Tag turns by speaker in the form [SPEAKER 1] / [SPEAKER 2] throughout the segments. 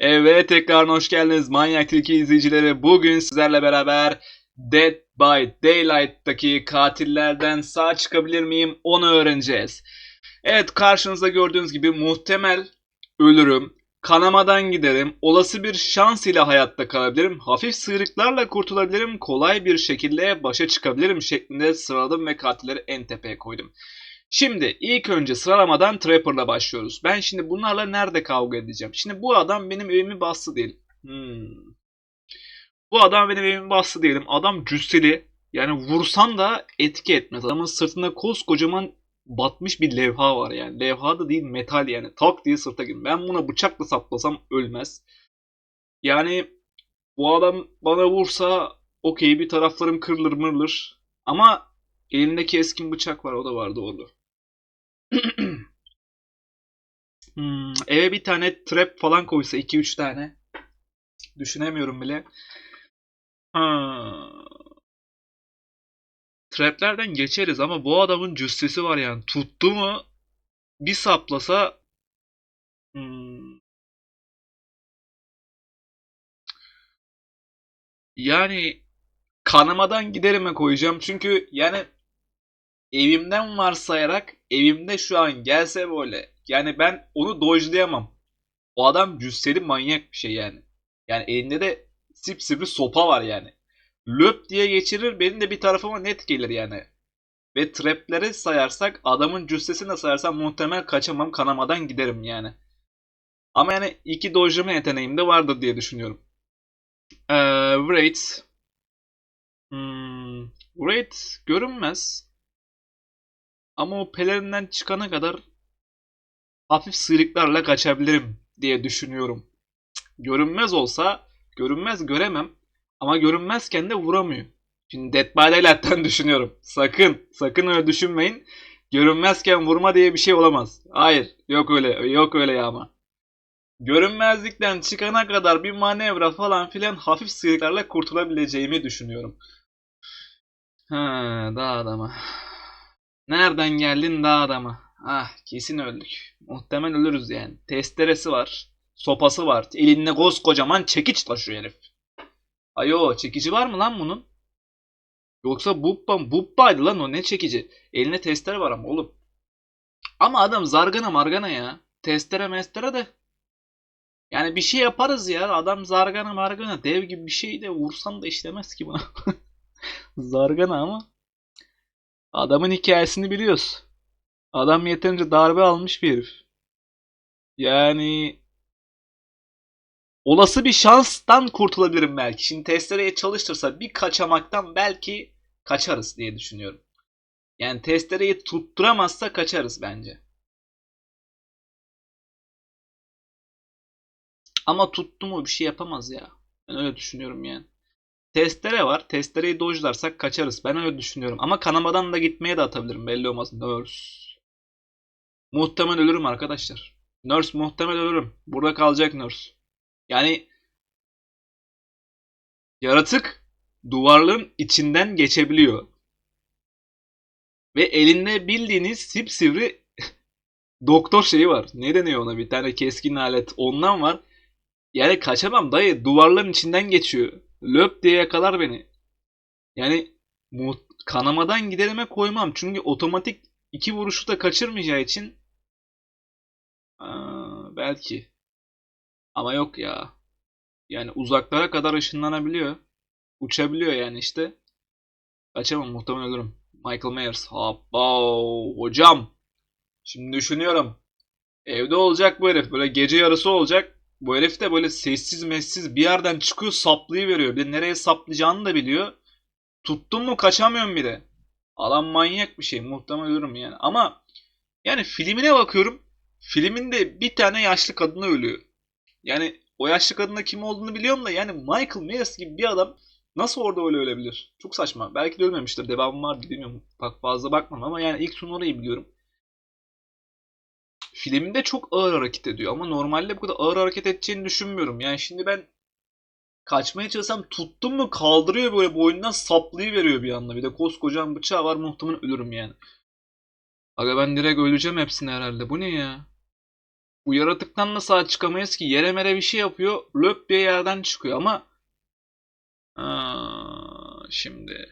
[SPEAKER 1] Evet tekrar hoş geldiniz Manyak Tilki izleyicileri. Bugün sizlerle beraber Dead by Daylight'taki katillerden sağ çıkabilir miyim onu öğreneceğiz. Evet karşınızda gördüğünüz gibi muhtemel ölürüm, kanamadan giderim, olası bir şans ile hayatta kalabilirim, hafif sıyrıklarla kurtulabilirim, kolay bir şekilde başa çıkabilirim şeklinde sıraladım ve katilleri en tepeye koydum. Şimdi ilk önce sıralamadan Trapper'la başlıyoruz. Ben şimdi bunlarla nerede kavga edeceğim? Şimdi bu adam benim evimi bastı değil. Hmm. Bu adam benim evimi bastı diyelim. Adam cüsseli. Yani vursan da etki etmez. Adamın sırtında koskocaman batmış bir levha var yani. Levha da değil metal yani. Tak diye sırta girin. Ben buna bıçakla saplasam ölmez. Yani bu adam bana vursa okey bir taraflarım kırılır mırılır. Ama elinde keskin bıçak var o da var doğru. Hmm, eve bir tane trap falan koysa 2-3 tane. Düşünemiyorum bile. Ha. Traplerden geçeriz ama bu adamın cüssesi var yani. Tuttu mu bir saplasa hmm. Yani kanamadan giderime koyacağım. Çünkü yani evimden varsayarak evimde şu an gelse böyle. Yani ben onu dojlayamam. O adam cüsseli manyak bir şey yani. Yani elinde de sipsivri sopa var yani. Löp diye geçirir benim de bir tarafıma net gelir yani. Ve trapleri sayarsak adamın cüssesini de sayarsam muhtemel kaçamam kanamadan giderim yani. Ama yani iki dojlama yeteneğim de vardır diye düşünüyorum. Ee, Wraith. Hmm, Wraith görünmez. Ama o pelerinden çıkana kadar hafif sıyrıklarla kaçabilirim diye düşünüyorum. Görünmez olsa görünmez göremem ama görünmezken de vuramıyor. Şimdi Dead by düşünüyorum. Sakın, sakın öyle düşünmeyin. Görünmezken vurma diye bir şey olamaz. Hayır, yok öyle, yok öyle ya ama. Görünmezlikten çıkana kadar bir manevra falan filan hafif sıyrıklarla kurtulabileceğimi düşünüyorum. Ha, daha adama. Nereden geldin daha adama? Ah kesin öldük. Muhtemel ölürüz yani. Testeresi var. Sopası var. Elinde koskocaman çekiç taşıyor herif. Ayo çekici var mı lan bunun? Yoksa Bubba, Bubba'ydı lan o ne çekici. Eline testere var ama oğlum. Ama adam zargana margana ya. Testere mestere de. Yani bir şey yaparız ya. Adam zargana margana. Dev gibi bir şey de vursan da işlemez ki buna. zargana ama. Adamın hikayesini biliyoruz. Adam yeterince darbe almış bir herif. Yani olası bir şanstan kurtulabilirim belki. Şimdi testereye çalıştırsa bir kaçamaktan belki kaçarız diye düşünüyorum. Yani testereyi tutturamazsa kaçarız bence. Ama tuttu mu bir şey yapamaz ya. Ben öyle düşünüyorum yani. Testere var. Testereyi dojlarsak kaçarız. Ben öyle düşünüyorum. Ama kanamadan da gitmeye de atabilirim. Belli olmaz. Nurse. Muhtemel ölürüm arkadaşlar. Nurse muhtemel ölürüm. Burada kalacak Nurse. Yani yaratık duvarların içinden geçebiliyor. Ve elinde bildiğiniz sipsivri doktor şeyi var. Ne deniyor ona? Bir tane keskin alet. Ondan var. Yani kaçamam dayı. Duvarların içinden geçiyor. Löp diye yakalar beni. Yani kanamadan giderime koymam. Çünkü otomatik iki vuruşu da kaçırmayacağı için Aa, belki. Ama yok ya. Yani uzaklara kadar ışınlanabiliyor. Uçabiliyor yani işte. Kaçamam muhtemelen ölürüm. Michael Myers. Hoppa hocam. Şimdi düşünüyorum. Evde olacak bu herif. Böyle gece yarısı olacak. Bu herif de böyle sessiz messiz bir yerden çıkıyor saplayıveriyor. Bir de nereye saplayacağını da biliyor. Tuttum mu kaçamıyorum bir de. Adam manyak bir şey. Muhtemelen ölürüm yani. Ama yani filmine bakıyorum. Filminde bir tane yaşlı kadını ölüyor. Yani o yaşlı kadının kim olduğunu biliyorum da yani Michael Myers gibi bir adam nasıl orada öyle ölebilir? Çok saçma. Belki de ölmemiştir. Devamı var bilmiyorum. Bak fazla bakmam ama yani ilk son orayı biliyorum. Filminde çok ağır hareket ediyor ama normalde bu kadar ağır hareket edeceğini düşünmüyorum. Yani şimdi ben kaçmaya çalışsam tuttum mu kaldırıyor böyle boynundan saplayıveriyor bir anda. Bir de koskocaman bıçağı var muhtemelen ölürüm yani. Aga ben direkt öleceğim hepsini herhalde. Bu ne ya? Bu yaratıktan da sağ çıkamayız ki. Yere mere bir şey yapıyor. Löp diye yerden çıkıyor ama Aa, şimdi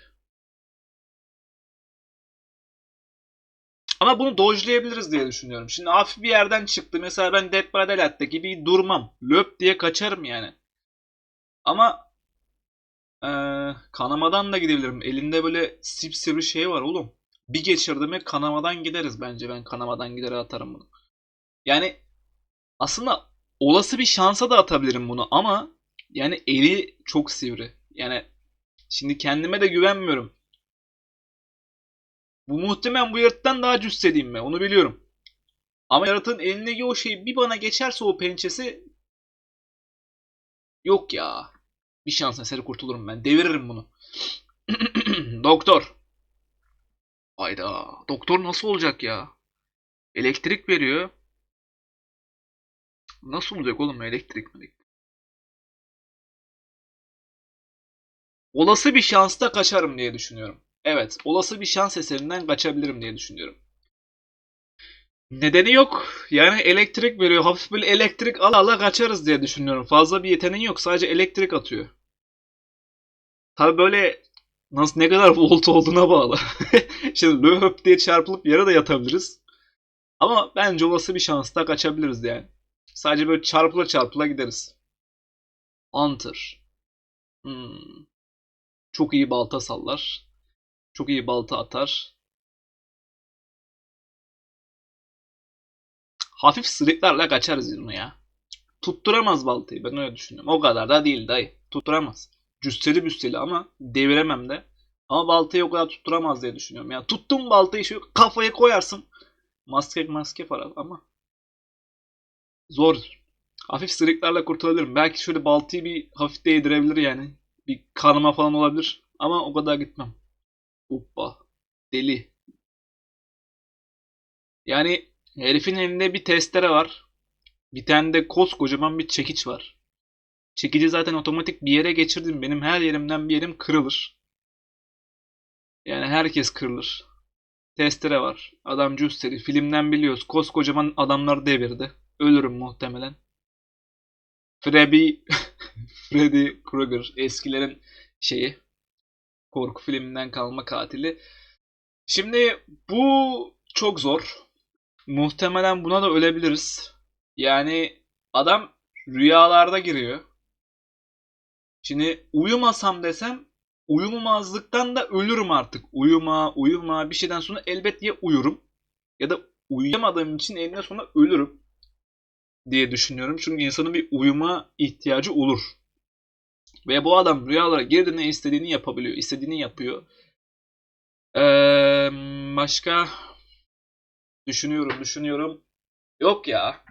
[SPEAKER 1] Ama bunu dodge'layabiliriz diye düşünüyorum. Şimdi hafif bir yerden çıktı. Mesela ben Dead by Daylight'ta gibi durmam. Löp diye kaçarım yani. Ama eee, kanamadan da gidebilirim. Elinde böyle sipsivri şey var oğlum. Bir geçirdim mi kanamadan gideriz bence. Ben kanamadan gidere atarım bunu. Yani aslında olası bir şansa da atabilirim bunu ama yani eli çok sivri. Yani şimdi kendime de güvenmiyorum. Bu muhtemelen bu yaratıktan daha cüsseliyim ben. Onu biliyorum. Ama yaratığın elindeki o şey bir bana geçerse o pençesi yok ya. Bir şans eseri kurtulurum ben. Deviririm bunu. Doktor. Hayda. Doktor nasıl olacak ya? Elektrik veriyor. Nasıl olacak oğlum elektrik mi? Olası bir şansta kaçarım diye düşünüyorum. Evet, olası bir şans eserinden kaçabilirim diye düşünüyorum. Nedeni yok. Yani elektrik veriyor. Hafif böyle elektrik ala ala kaçarız diye düşünüyorum. Fazla bir yeteneği yok. Sadece elektrik atıyor. Tabi böyle nasıl ne kadar volt olduğuna bağlı. Şimdi löp diye çarpılıp yere de yatabiliriz. Ama bence olası bir şansta kaçabiliriz yani. Sadece böyle çarpıla çarpıla gideriz. Hunter. Hmm. Çok iyi balta sallar. Çok iyi balta atar. Hafif sırıklarla kaçarız bunu ya. Tutturamaz baltayı ben öyle düşünüyorum. O kadar da değil dayı. Tutturamaz. Cüsseli büsteli ama deviremem de. Ama baltayı o kadar tutturamaz diye düşünüyorum. Ya tuttum baltayı şu kafaya koyarsın. Maske maske para ama zor. Hafif sırıklarla kurtulabilirim. Belki şöyle baltayı bir hafif değdirebilir yani. Bir kanıma falan olabilir. Ama o kadar gitmem. Hoppa. Deli. Yani herifin elinde bir testere var. Bir tane de koskocaman bir çekiç var. Çekici zaten otomatik bir yere geçirdim. Benim her yerimden bir yerim kırılır. Yani herkes kırılır. Testere var. Adam cüsseli. Filmden biliyoruz. Koskocaman adamlar devirdi. Ölürüm muhtemelen. Freddy Freddy Krueger eskilerin şeyi korku filminden kalma katili. Şimdi bu çok zor. Muhtemelen buna da ölebiliriz. Yani adam rüyalarda giriyor. Şimdi uyumasam desem uyumamazlıktan da ölürüm artık. Uyuma, uyuma bir şeyden sonra elbet ya uyurum ya da uyuyamadığım için eninde sonra ölürüm diye düşünüyorum. Çünkü insanın bir uyuma ihtiyacı olur. Ve bu adam rüyalara girdiğinde istediğini yapabiliyor. istediğini yapıyor. Ee, başka düşünüyorum, düşünüyorum. Yok ya.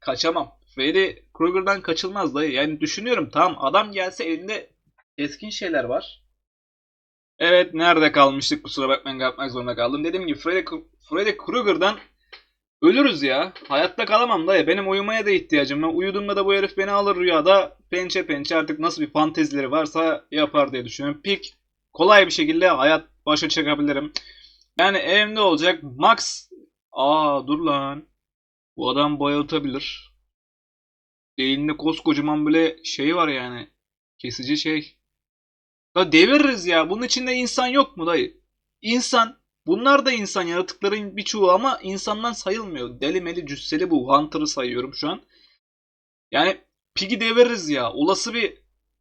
[SPEAKER 1] Kaçamam. Freddy Krueger'dan kaçılmaz dayı. Yani düşünüyorum tamam adam gelse elinde keskin şeyler var. Evet nerede kalmıştık kusura bakmayın yapmak zorunda kaldım. Dediğim gibi Freddy, Freddy Krueger'dan ölürüz ya. Hayatta kalamam dayı. Benim uyumaya da ihtiyacım var. Uyuduğumda da bu herif beni alır rüyada pençe pençe artık nasıl bir fantezileri varsa yapar diye düşünüyorum. Pik kolay bir şekilde hayat başa çıkabilirim. Yani evimde olacak max Aa dur lan. Bu adam bayıltabilir. Elinde koskocaman böyle şey var yani. Kesici şey. Da deviririz ya. Bunun içinde insan yok mu dayı? İnsan. Bunlar da insan yaratıkların birçoğu ama insandan sayılmıyor. Deli meli cüsseli bu. Hunter'ı sayıyorum şu an. Yani Pig'i deviririz ya. Olası bir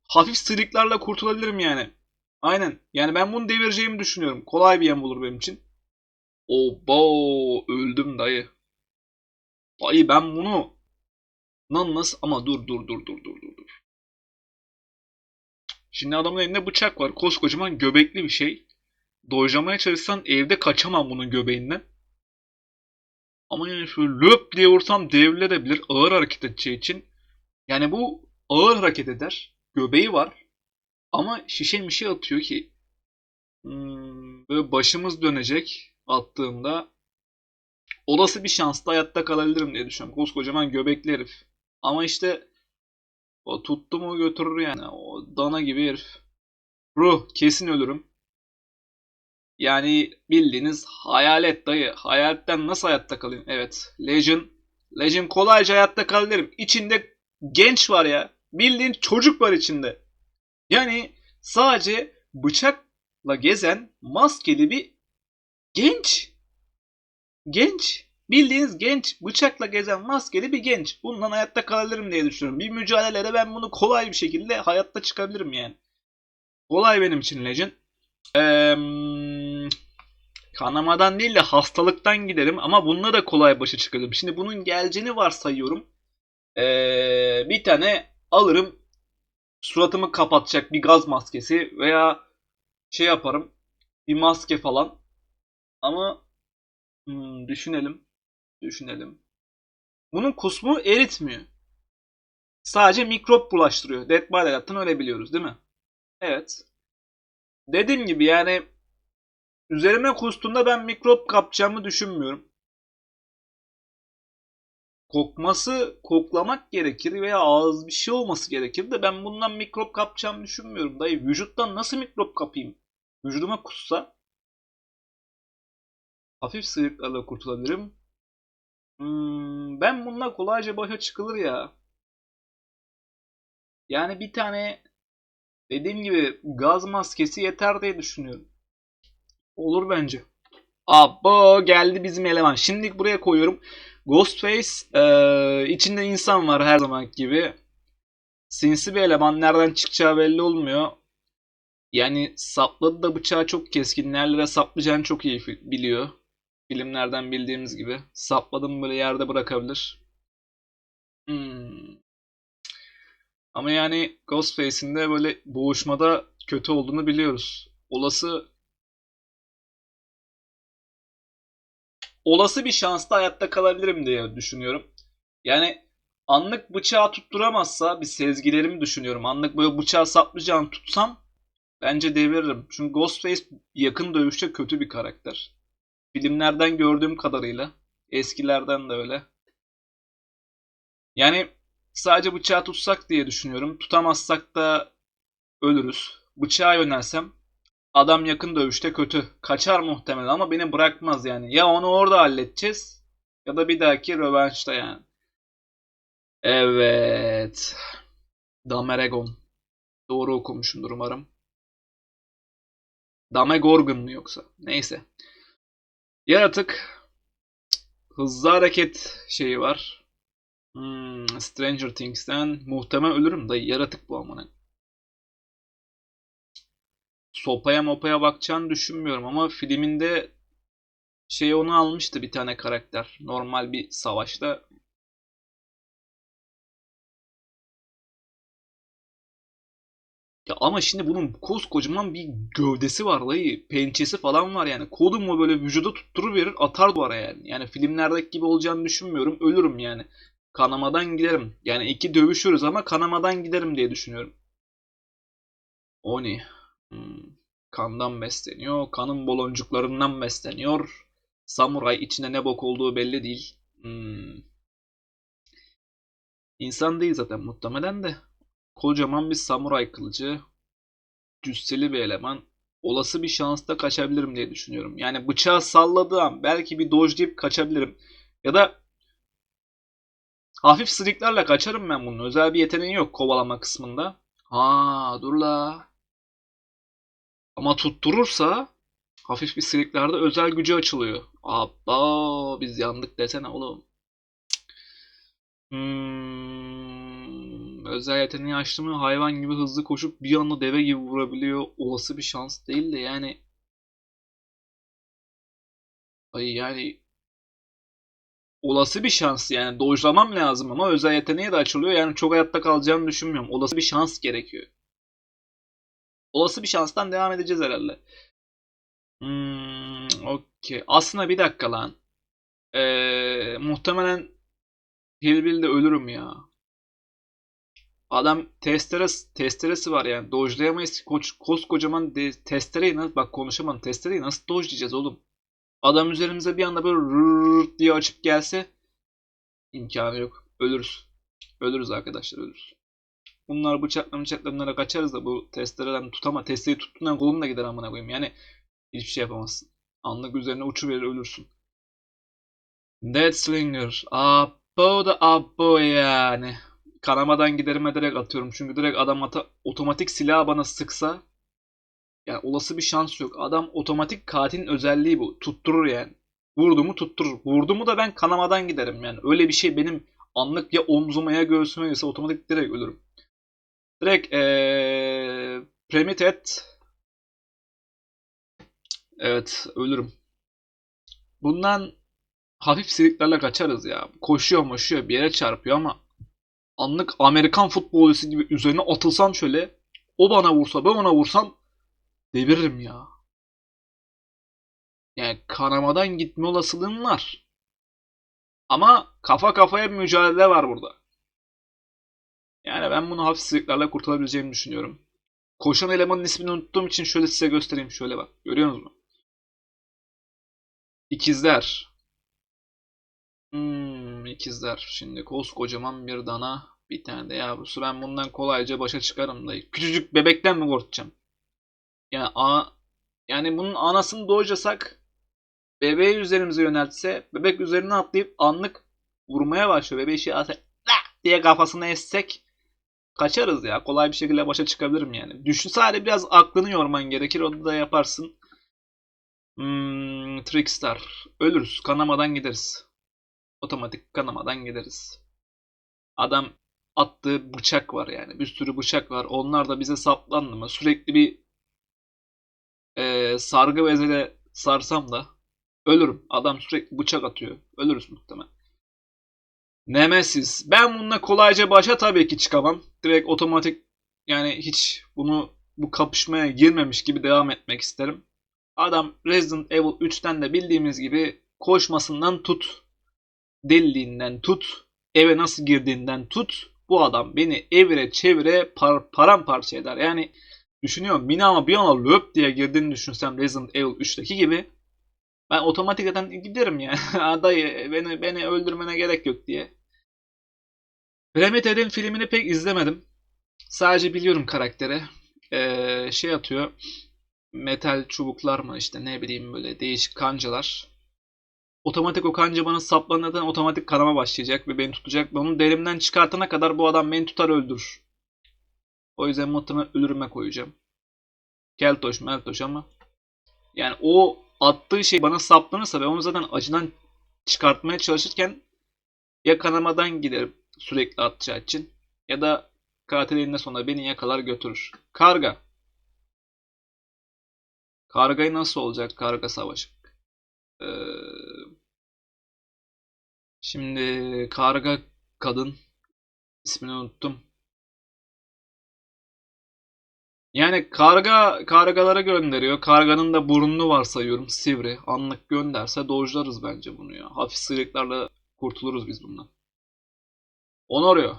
[SPEAKER 1] hafif sırıklarla kurtulabilirim yani. Aynen. Yani ben bunu devireceğimi düşünüyorum. Kolay bir yem olur benim için. Obo öldüm dayı. Dayı ben bunu Lan nasıl ama dur dur dur dur dur dur. Şimdi adamın elinde bıçak var. Koskocaman göbekli bir şey. Dojlamaya çalışsan evde kaçamam bunun göbeğinden. Ama yani şöyle löp diye vursam devrilebilir ağır hareket edeceği için. Yani bu ağır hareket eder. Göbeği var. Ama şişe bir şey atıyor ki. Hmm, böyle başımız dönecek attığımda. Olası bir şansla hayatta kalabilirim diye düşünüyorum. Koskocaman göbekli herif. Ama işte o tuttu mu götürür yani. O dana gibi herif. Ruh kesin ölürüm. Yani bildiğiniz hayalet dayı. Hayaletten nasıl hayatta kalayım? Evet. Legion Legend kolayca hayatta kalabilirim. İçinde genç var ya. Bildiğin çocuk var içinde. Yani sadece bıçakla gezen maskeli bir genç. Genç. Bildiğiniz genç. Bıçakla gezen maskeli bir genç. Bundan hayatta kalabilirim diye düşünüyorum. Bir mücadelede ben bunu kolay bir şekilde hayatta çıkabilirim yani. Kolay benim için Legend. Eee, kanamadan değil de hastalıktan giderim ama bununla da kolay başa çıkarım. Şimdi bunun geleceğini varsayıyorum. Eee, bir tane alırım suratımı kapatacak bir gaz maskesi veya şey yaparım bir maske falan. Ama hmm, düşünelim. Düşünelim. Bunun kusmu eritmiyor. Sadece mikrop bulaştırıyor. Dead by Daylight'tan öyle biliyoruz değil mi? Evet. Dediğim gibi yani üzerime kustuğunda ben mikrop kapacağımı düşünmüyorum. Kokması, koklamak gerekir veya ağız bir şey olması gerekir de ben bundan mikrop kapacağımı düşünmüyorum. Dayı vücuttan nasıl mikrop kapayım? Vücuduma kussa hafif sıyrıklarla kurtulabilirim. Hmm, ben bununla kolayca başa çıkılır ya. Yani bir tane dediğim gibi gaz maskesi yeter diye düşünüyorum. Olur bence. Abo geldi bizim eleman. Şimdi buraya koyuyorum. Ghostface eee, içinde insan var her zaman gibi. Sinsi bir eleman. Nereden çıkacağı belli olmuyor. Yani sapladı da bıçağı çok keskin. Nerelere saplayacağını çok iyi biliyor. Filmlerden bildiğimiz gibi. Sapladım böyle yerde bırakabilir. Hmm. Ama yani Ghostface'in de böyle boğuşmada kötü olduğunu biliyoruz. Olası olası bir şansla hayatta kalabilirim diye düşünüyorum. Yani anlık bıçağı tutturamazsa bir sezgilerimi düşünüyorum. Anlık böyle bıçağı saplayacağını tutsam bence deviririm. Çünkü Ghostface yakın dövüşte kötü bir karakter. Filmlerden gördüğüm kadarıyla. Eskilerden de öyle. Yani sadece bıçağı tutsak diye düşünüyorum. Tutamazsak da ölürüz. Bıçağa yönelsem adam yakın dövüşte kötü. Kaçar muhtemelen ama beni bırakmaz yani. Ya onu orada halledeceğiz ya da bir dahaki rövanşta yani. Evet. Dameregon. Doğru okumuşumdur umarım. Damegorgon mu yoksa? Neyse. Yaratık. Hızlı hareket şeyi var. Hmm, Stranger Things'ten muhtemelen ölürüm dayı. Yaratık bu amına. Sopaya mopaya bakacağını düşünmüyorum ama filminde şey onu almıştı bir tane karakter. Normal bir savaşta. Ya ama şimdi bunun koskocaman bir gövdesi var dayı. Pençesi falan var yani. Kodumu böyle vücuda tutturur verir atar duvara yani. Yani filmlerdeki gibi olacağını düşünmüyorum. Ölürüm yani. Kanamadan giderim. Yani iki dövüşürüz ama kanamadan giderim diye düşünüyorum. Oni. Hmm. Kandan besleniyor. Kanın boloncuklarından besleniyor. Samuray içinde ne bok olduğu belli değil. Hmm. İnsan değil zaten muhtemelen de. Kocaman bir samuray kılıcı. Cüsseli bir eleman. Olası bir şansta kaçabilirim diye düşünüyorum. Yani bıçağı salladığı an belki bir dojlayıp kaçabilirim. Ya da hafif sırıklarla kaçarım ben bunun. Özel bir yeteneği yok kovalama kısmında. Ha dur la. Ama tutturursa hafif bir siliklerde özel gücü açılıyor. Abba biz yandık desene oğlum. Hmm, özel yeteneği açtı mı hayvan gibi hızlı koşup bir anda deve gibi vurabiliyor. Olası bir şans değil de yani. Ay yani olası bir şans yani dojlamam lazım ama özel yeteneği de açılıyor. Yani çok hayatta kalacağını düşünmüyorum. Olası bir şans gerekiyor. Olası bir şanstan devam edeceğiz herhalde. Hmm, okey. Aslında bir dakika lan. Ee, muhtemelen Hillbilly'de ölürüm ya. Adam testeresi, testeresi var yani. Dojlayamayız. Koç, koskocaman de, testereyi nasıl... Bak konuşamadım. Testereyi nasıl dojlayacağız oğlum? Adam üzerimize bir anda böyle rrrr diye açıp gelse imkanı yok. Ölürüz. Ölürüz arkadaşlar ölürüz. Bunlar bıçakla bıçakla kaçarız da bu testereden tutama. Testereyi tuttuğundan kolun da gider amına koyayım. Yani hiçbir şey yapamazsın. Anlık üzerine uçuverir ölürsün. Death Slinger. Abo da abo yani. Kanamadan giderime direkt atıyorum. Çünkü direkt adam ata- otomatik silah bana sıksa yani olası bir şans yok. Adam otomatik katilin özelliği bu. Tutturur yani. Vurdu mu tutturur. Vurdu mu da ben kanamadan giderim yani. Öyle bir şey benim anlık ya omzuma ya göğsüme girse otomatik direkt ölürüm. Direkt ee, Premeditate Evet ölürüm. Bundan hafif siliklerle kaçarız ya. Koşuyor moşuyor bir yere çarpıyor ama anlık Amerikan futbolcusu gibi üzerine atılsam şöyle o bana vursa ben ona vursam deviririm ya. Yani kanamadan gitme olasılığım var. Ama kafa kafaya bir mücadele var burada. Yani ben bunu hafif siliklerle kurtulabileceğimi düşünüyorum. Koşan elemanın ismini unuttuğum için şöyle size göstereyim. Şöyle bak. Görüyor musunuz? İkizler. Hmm, ikizler. Şimdi koskocaman bir dana, bir tane de yavrusu. Ben bundan kolayca başa çıkarım da. Küçücük bebekten mi korkacağım? Yani a yani bunun anasını doğacasak bebeği üzerimize yöneltse bebek üzerine atlayıp anlık vurmaya başlıyor. Bebeği şey diye kafasına essek kaçarız ya. Kolay bir şekilde başa çıkabilirim yani. Düşün sadece biraz aklını yorman gerekir. Onu da yaparsın. Hmm, Trickstar. Ölürüz. Kanamadan gideriz. Otomatik kanamadan gideriz. Adam attığı bıçak var yani. Bir sürü bıçak var. Onlar da bize saplandı mı? Sürekli bir e, sargı bezele sarsam da ölürüm. Adam sürekli bıçak atıyor. Ölürüz muhtemelen. Nemesis. Ben bununla kolayca başa tabii ki çıkamam. Direkt otomatik yani hiç bunu bu kapışmaya girmemiş gibi devam etmek isterim. Adam Resident Evil 3'ten de bildiğimiz gibi koşmasından tut, deliliğinden tut, eve nasıl girdiğinden tut. Bu adam beni evire çevire par paramparça eder. Yani düşünüyorum binama bir anda löp diye girdiğini düşünsem Resident Evil 3'teki gibi ben otomatikten giderim ya. Dayı beni beni öldürmene gerek yok diye. Premeditate'in filmini pek izlemedim. Sadece biliyorum karakteri. Ee, şey atıyor. Metal çubuklar mı işte ne bileyim böyle değişik kancalar. Otomatik o kanca bana saplanırken otomatik kanama başlayacak ve beni tutacak. Ve onu derimden çıkartana kadar bu adam beni tutar öldürür. O yüzden muhtemelen ölürüme koyacağım. Keltoş meltoş ama. Yani o attığı şey bana saplanırsa ben onu zaten acıdan çıkartmaya çalışırken ya kanamadan giderim sürekli atacağı için ya da katil eninde sonunda beni yakalar götürür. Karga. Kargayı nasıl olacak karga savaşı? Ee, şimdi karga kadın ismini unuttum. Yani karga kargalara gönderiyor. Karganın da burnunu varsayıyorum sivri. Anlık gönderse dojlarız bence bunu ya. Hafif sıyrıklarla kurtuluruz biz bundan. Honorio.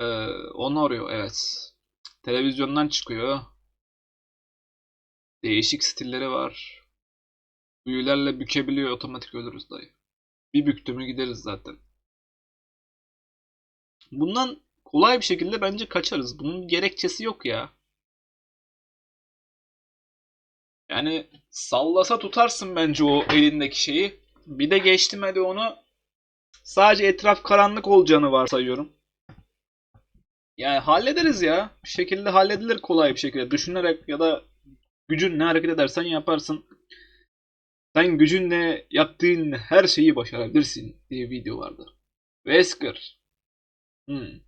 [SPEAKER 1] Ee, Honorio evet. Televizyondan çıkıyor. Değişik stilleri var. Büyülerle bükebiliyor otomatik ölürüz dayı. Bir büktü mü gideriz zaten. Bundan kolay bir şekilde bence kaçarız. Bunun gerekçesi yok ya. Yani sallasa tutarsın bence o elindeki şeyi. Bir de geçtim hadi onu. Sadece etraf karanlık olacağını varsayıyorum. Yani hallederiz ya. Bir şekilde halledilir kolay bir şekilde. Düşünerek ya da gücün ne hareket edersen yaparsın. Sen gücünle yaptığın her şeyi başarabilirsin diye video vardı. Wesker. Hmm.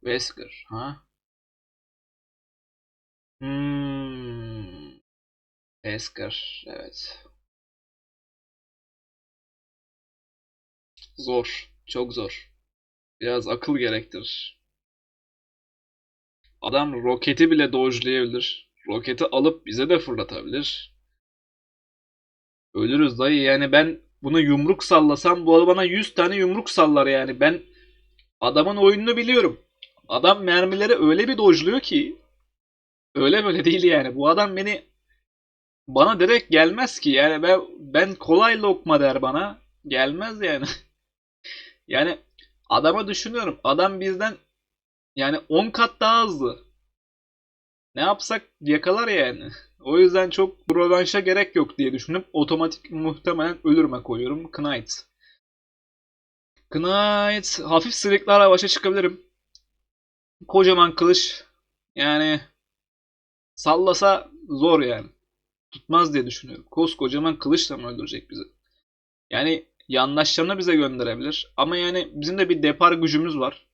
[SPEAKER 1] Wesker. Ha? Hmm. Wesker. Evet. Zor. Çok zor. Biraz akıl gerektirir. Adam roketi bile dojlayabilir. Roketi alıp bize de fırlatabilir. Ölürüz dayı yani ben buna yumruk sallasam bu bana 100 tane yumruk sallar yani. Ben adamın oyununu biliyorum. Adam mermileri öyle bir dojluyor ki öyle böyle değil yani. Bu adam beni bana direkt gelmez ki. Yani ben ben kolay lokma der bana. Gelmez yani. yani adama düşünüyorum. Adam bizden yani 10 kat daha hızlı. Ne yapsak yakalar yani. O yüzden çok rövanşa gerek yok diye düşünüp otomatik muhtemelen ölürme koyuyorum. Knight. Knight hafif sıyrıklarla başa çıkabilirim. Kocaman kılıç yani sallasa zor yani. Tutmaz diye düşünüyorum. Koskocaman kılıçla mı öldürecek bizi? Yani yandaşlarını bize gönderebilir. Ama yani bizim de bir depar gücümüz var.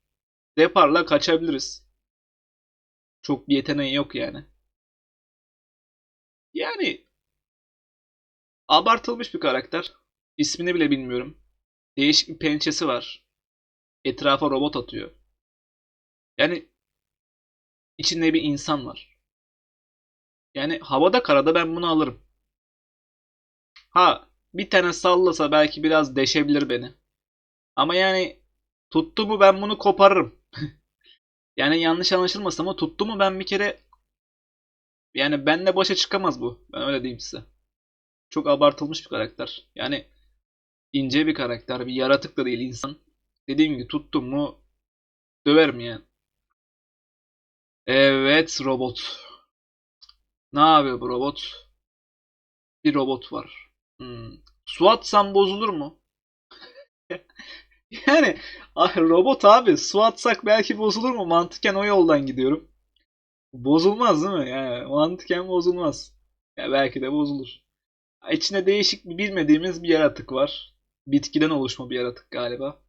[SPEAKER 1] Deparla kaçabiliriz. Çok bir yeteneği yok yani. Yani abartılmış bir karakter. İsmini bile bilmiyorum. Değişik bir pençesi var. Etrafa robot atıyor. Yani içinde bir insan var. Yani havada karada ben bunu alırım. Ha bir tane sallasa belki biraz deşebilir beni. Ama yani tuttu mu ben bunu koparırım. yani yanlış anlaşılmasın ama tuttu mu ben bir kere yani benle başa çıkamaz bu. Ben öyle diyeyim size. Çok abartılmış bir karakter. Yani ince bir karakter. Bir yaratık da değil insan. Dediğim gibi tuttum mu döverim yani. Evet robot. Ne yapıyor bu robot? Bir robot var. Hmm. Su atsam bozulur mu? yani ah, robot abi su atsak belki bozulur mu? Mantıken o yoldan gidiyorum. Bozulmaz değil mi? Yani mantıken bozulmaz. Ya belki de bozulur. İçinde değişik bilmediğimiz bir yaratık var. Bitkiden oluşma bir yaratık galiba.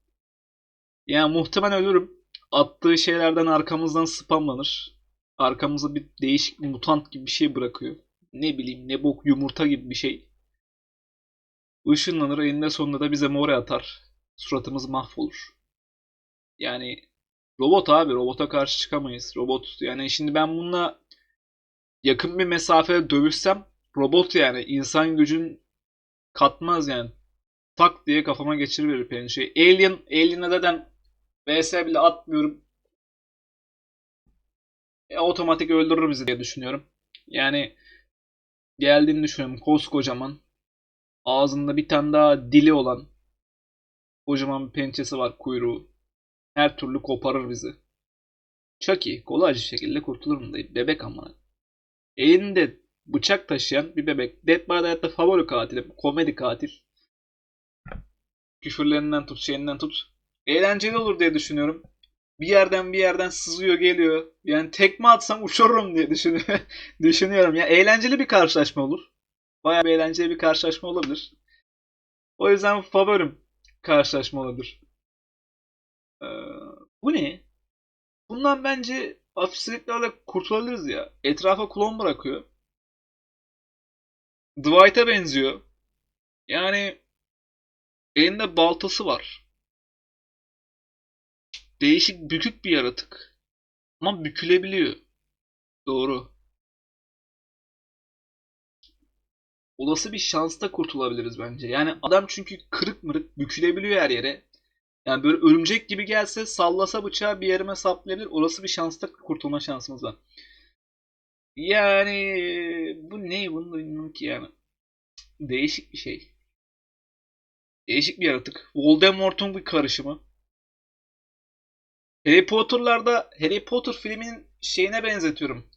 [SPEAKER 1] Yani muhtemelen ölürüm. Attığı şeylerden arkamızdan spamlanır. Arkamıza bir değişik mutant gibi bir şey bırakıyor. Ne bileyim ne bok yumurta gibi bir şey. Işınlanır eninde sonunda da bize more atar. Suratımız mahvolur. Yani robot abi robota karşı çıkamayız. Robot yani şimdi ben bununla yakın bir mesafede dövüşsem robot yani insan gücün katmaz yani. Tak diye kafama geçiriverir pençeyi. Alien, Alien'a zaten VS bile atmıyorum. E, otomatik öldürür bizi diye düşünüyorum. Yani geldiğini düşünüyorum. Koskocaman. Ağzında bir tane daha dili olan kocaman bir pençesi var kuyruğu. Her türlü koparır bizi. Chucky kolayca şekilde kurtulurum dayı. Bebek amına. Elinde bıçak taşıyan bir bebek. Dead by Daylight'ta favori katilim. Komedi katil. Küfürlerinden tut, şeyinden tut. Eğlenceli olur diye düşünüyorum. Bir yerden bir yerden sızıyor geliyor. Yani tekme atsam uçururum diye düşünüyorum. düşünüyorum. Ya eğlenceli bir karşılaşma olur. Bayağı bir eğlenceli bir karşılaşma olabilir. O yüzden favorim karşılaşma olabilir. Ee, bu ne? Bundan bence hafifliklerle kurtulabiliriz ya. Etrafa klon bırakıyor. Dwight'a benziyor. Yani elinde baltası var. Değişik bükük bir yaratık. Ama bükülebiliyor. Doğru. Olası bir şansta kurtulabiliriz bence. Yani adam çünkü kırık mırık bükülebiliyor her yere. Yani böyle örümcek gibi gelse sallasa bıçağı bir yerime saplayabilir. Olası bir şansta kurtulma şansımız var. Yani bu ne bunu da bilmiyorum ki yani. Değişik bir şey. Değişik bir yaratık. Voldemort'un bir karışımı. Harry Potter'larda Harry Potter filminin şeyine benzetiyorum.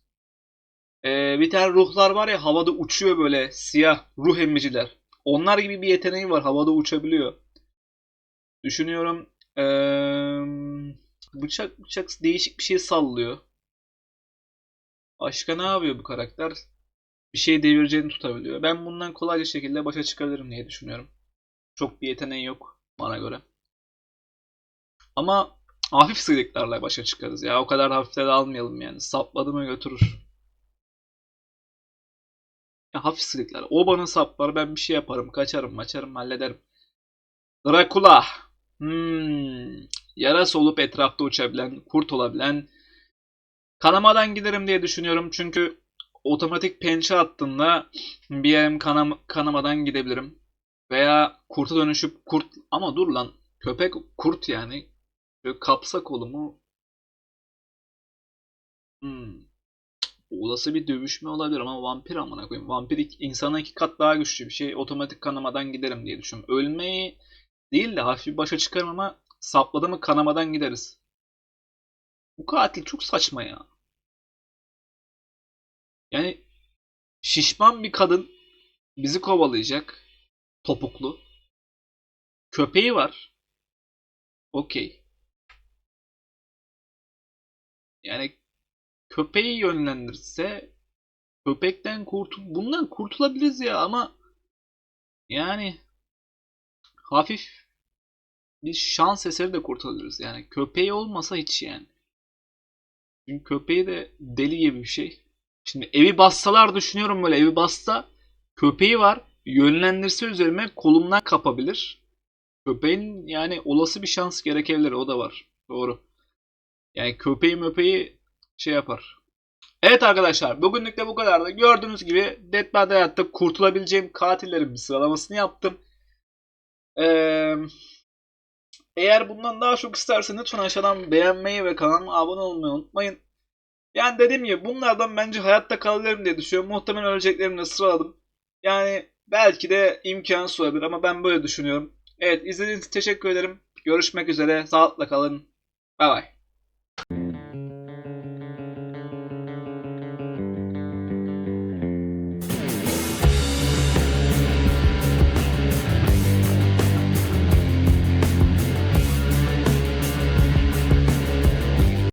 [SPEAKER 1] Ee, bir tane ruhlar var ya havada uçuyor böyle siyah ruh emmiciler. Onlar gibi bir yeteneği var. Havada uçabiliyor. Düşünüyorum. Ee, bıçak bıçak değişik bir şey sallıyor. Başka ne yapıyor bu karakter? Bir şey devireceğini tutabiliyor. Ben bundan kolayca şekilde başa çıkabilirim diye düşünüyorum. Çok bir yeteneği yok bana göre. Ama hafif sıyrıklarla başa çıkarız ya. O kadar hafifte de almayalım yani. Sapladı mı götürür. Ya hafif sıyrıklar. O bana saplar ben bir şey yaparım. Kaçarım maçarım hallederim. Dracula. Hmm. Yarası olup etrafta uçabilen, kurt olabilen. Kanamadan giderim diye düşünüyorum. Çünkü otomatik pençe attığında bir yerim kanam kanamadan gidebilirim. Veya kurta dönüşüp kurt ama dur lan köpek kurt yani Böyle kapsa kolumu hmm. Olası bir dövüşme olabilir ama vampir amına koyayım. Vampir insana iki kat daha güçlü bir şey. Otomatik kanamadan giderim diye düşünüyorum. Ölmeyi değil de hafif başa çıkarım ama sapladı mı kanamadan gideriz. Bu katil çok saçma ya. Yani şişman bir kadın bizi kovalayacak. Topuklu. Köpeği var. Okey. Yani köpeği yönlendirse köpekten kurtul bundan kurtulabiliriz ya ama yani hafif bir şans eseri de kurtulabiliriz. Yani köpeği olmasa hiç yani. Çünkü köpeği de deli gibi bir şey. Şimdi evi bassalar düşünüyorum böyle evi bassa köpeği var yönlendirse üzerime kolumdan kapabilir. Köpeğin yani olası bir şans gerekebilir o da var. Doğru. Yani köpeği möpeği şey yapar. Evet arkadaşlar bugünlük de bu kadardı. Gördüğünüz gibi Dead by Daylight'ta kurtulabileceğim katillerin bir sıralamasını yaptım. Ee, eğer bundan daha çok isterseniz lütfen aşağıdan beğenmeyi ve kanalıma abone olmayı unutmayın. Yani dediğim gibi bunlardan bence hayatta kalabilirim diye düşünüyorum. Muhtemelen öleceklerimi de sıraladım. Yani belki de imkansız olabilir ama ben böyle düşünüyorum. Evet izlediğiniz için teşekkür ederim. Görüşmek üzere. Sağlıkla kalın. Bay bay.